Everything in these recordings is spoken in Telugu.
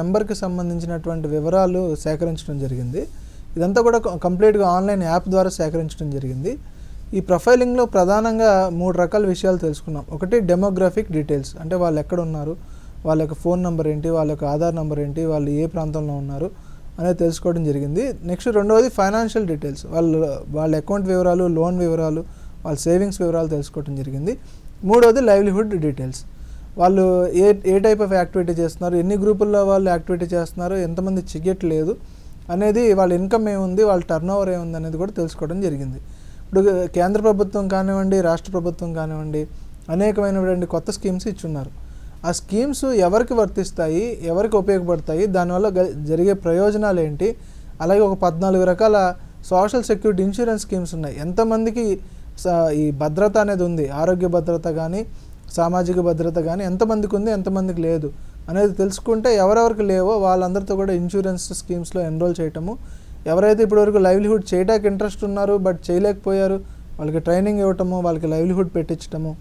నెంబర్కి సంబంధించినటువంటి వివరాలు సేకరించడం జరిగింది. ఇదంతా కూడా కంప్లీట్గా ఆన్లైన్ యాప్ ద్వారా సేకరించడం జరిగింది. ఈ ప్రొఫైలింగ్లో ప్రధానంగా మూడు రకాల విషయాలు తెలుసుకున్నాం. ఒకటి డెమోగ్రాఫిక్ డీటెయిల్స్. అంటే వాళ్ళు ఎక్కడ ఉన్నారు? వాళ్ళ యొక్క ఫోన్ నెంబర్ ఏంటి? వాళ్ళ యొక్క ఆధార్ నెంబర్ ఏంటి? వాళ్ళు ఏ ప్రాంతంలో ఉన్నారు? అనేది తెలుసుకోవడం జరిగింది. నెక్స్ట్ రెండవది ఫైనాన్షియల్ డీటెయిల్స్. వాళ్ళు వాళ్ళ అకౌంట్ వివరాలు లోన్ వివరాలు వాళ్ళ సేవింగ్స్ వివరాలు తెలుసుకోవడం జరిగింది. మూడవది లైవ్లీహుడ్ డీటెయిల్స్. వాళ్ళు ఏ ఏ టైప్ ఆఫ్ యాక్టివిటీ చేస్తున్నారు ఎన్ని గ్రూపుల్లో వాళ్ళు యాక్టివిటీ చేస్తున్నారు ఎంతమంది చిగ్గట్లేదు అనేది వాళ్ళ ఇన్కమ్ ఏముంది వాళ్ళ టర్న్ ఓవర్ ఏముంది అనేది కూడా తెలుసుకోవడం జరిగింది. ఇప్పుడు కేంద్ర ప్రభుత్వం కానివ్వండి రాష్ట్ర ప్రభుత్వం కానివ్వండి అనేకమైనటువంటి కొత్త స్కీమ్స్ ఇచ్చున్నారు. ఆ స్కీమ్స్ ఎవరికి వర్తిస్తాయి ఎవరికి ఉపయోగపడతాయి దానివల్ల జరిగే ప్రయోజనాలు ఏంటి? అలాగే ఒక పద్నాలుగు రకాల సోషల్ సెక్యూరిటీ ఇన్సూరెన్స్ స్కీమ్స్ ఉన్నాయి. ఎంతమందికి స- ఈ భద్రత అనేది ఉంది ఆరోగ్య భద్రత కానీ సామాజిక భద్రత కానీ ఎంతమందికి ఉంది ఎంతమందికి లేదు అనేది తెలుసుకుంటే ఎవరెవరికి లేవో వాళ్ళందరితో కూడా ఇన్సూరెన్స్ స్కీమ్స్లో ఎన్రోల్ చేయటము. ఎవరైతే ఇప్పటివరకు లైవ్లీహుడ్ చేయడానికి ఇంట్రెస్ట్ ఉన్నారు బట్ చేయలేకపోయారు వాళ్ళకి ట్రైనింగ్ ఇవ్వటము వాళ్ళకి లైవ్లీహుడ్ పెట్టించటము.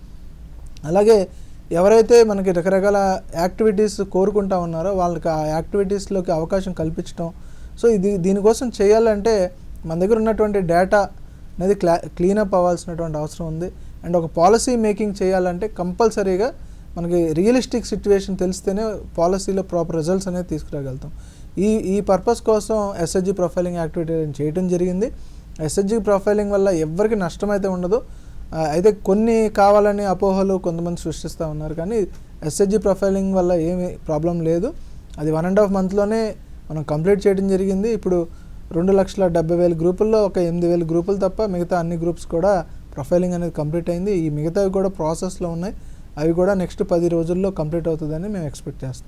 అలాగే ఎవరైతే మనకి రకరకాల యాక్టివిటీస్ కోరుకుంటా ఉన్నారో వాళ్ళకి ఆ యాక్టివిటీస్లోకి అవకాశం కల్పించడం సో ఇది దీనికోసం చేయాలంటే మన దగ్గర ఉన్నటువంటి డేటా అనేది క్లా క్లీనప్ అవ్వాల్సినటువంటి అవసరం ఉంది. అండ్ ఒక పాలసీ మేకింగ్ చేయాలంటే కంపల్సరీగా మనకి రియలిస్టిక్ సిచ్యువేషన్ తెలిస్తేనే పాలసీలో ప్రాపర్ రిజల్ట్స్ అనేది తీసుకురాగలుగుతాం. ఈ ఈ పర్పస్ కోసం ఎస్హెచ్జి ప్రొఫైలింగ్ యాక్టివిటీ చేయడం జరిగింది. ఎస్హెచ్జి ప్రొఫైలింగ్ వల్ల ఎవరికి నష్టం అయితే ఉండదు అయితే కొన్ని కావాలని అపోహలు కొంతమంది సృష్టిస్తూ ఉన్నారు కానీ ఎస్హెచ్జి ప్రొఫైలింగ్ వల్ల ఏమి ప్రాబ్లం లేదు. అది వన్ అండ్ హాఫ్ మంత్లోనే మనం కంప్లీట్ చేయడం జరిగింది. ఇప్పుడు రెండు లక్షల డెబ్బై వేల గ్రూపుల్లో ఒక ఎనిమిది వేల గ్రూపులు తప్ప మిగతా అన్ని గ్రూప్స్ కూడా ప్రొఫైలింగ్ అనేది కంప్లీట్ అయింది. ఈ మిగతావి కూడా ప్రాసెస్లో ఉన్నాయి. అవి కూడా నెక్స్ట్ పది రోజుల్లో కంప్లీట్ అవుతుందని మేము ఎక్స్పెక్ట్ చేస్తున్నాం.